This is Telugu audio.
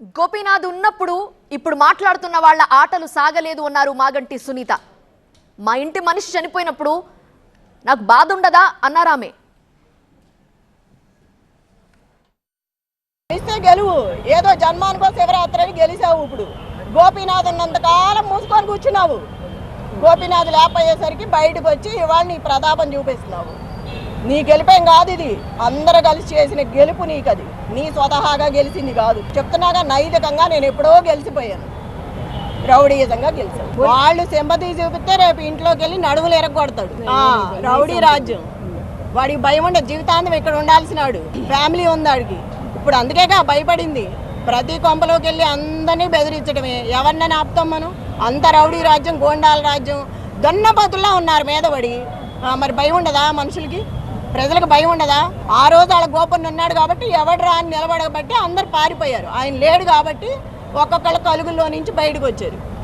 గోపీనాథ్ ఉన్నప్పుడు ఇప్పుడు మాట్లాడుతున్న వాళ్ళ ఆటలు సాగలేదు అన్నారు మాగంటి సునీత. మా ఇంటి మనిషి చనిపోయినప్పుడు నాకు బాధ ఉండదా అన్నారామే గెలిస్తే గెలువు. ఏదో జన్మానికో శివరాత్రి గెలిచావు ఇప్పుడు. గోపీనాథ్ ఉన్నంతకాలం మూసుకొని కూర్చున్నావు. గోపీనాథ్ లేకపోయేసరికి బయటకు వచ్చి ఇవాళ నీ ప్రతాపం చూపిస్తున్నావు. నీ గెలిపేం కాదు ఇది. అందరూ కలిసి చేసిన గెలుపు నీకు అది నీ స్వతహాగా గెలిచింది కాదు. చెప్తున్నాగా నైతికంగా నేను ఎప్పుడో గెలిచిపోయాను. రౌడీయుతంగా గెలిచాను. వాళ్ళు సింపతి చూపిస్తే రేపు ఇంట్లోకి వెళ్ళి నడువులు ఎరగొడతాడు. రౌడీ రాజ్యం. వాడికి భయం ఉండదు జీవితాంతం ఇక్కడ ఉండాల్సినాడు. ఫ్యామిలీ ఉంది వాడికి ఇప్పుడు అందుకేగా భయపడింది. ప్రతి కొంపలోకి వెళ్ళి అందరినీ బెదిరించడమే. ఎవరినైనా ఆపుతాం మనం? అంత రౌడీ రాజ్యం గోండాల రాజ్యం. దొన్నపతుల్లా ఉన్నారు మీద పడి ఆ, మరి భయం ఉండదా మనుషులకి? ప్రజలకు భయం ఉండదా? ఆ రోజు వాళ్ళ గోపన్న ఉన్నాడు కాబట్టి ఎవడరా అని నిలబడబట్టి అందరు పారిపోయారు. ఆయన లేడు కాబట్టి ఒక్కొక్కళ్ళ కలుగుల్లో నుంచి బయటకు వచ్చారు.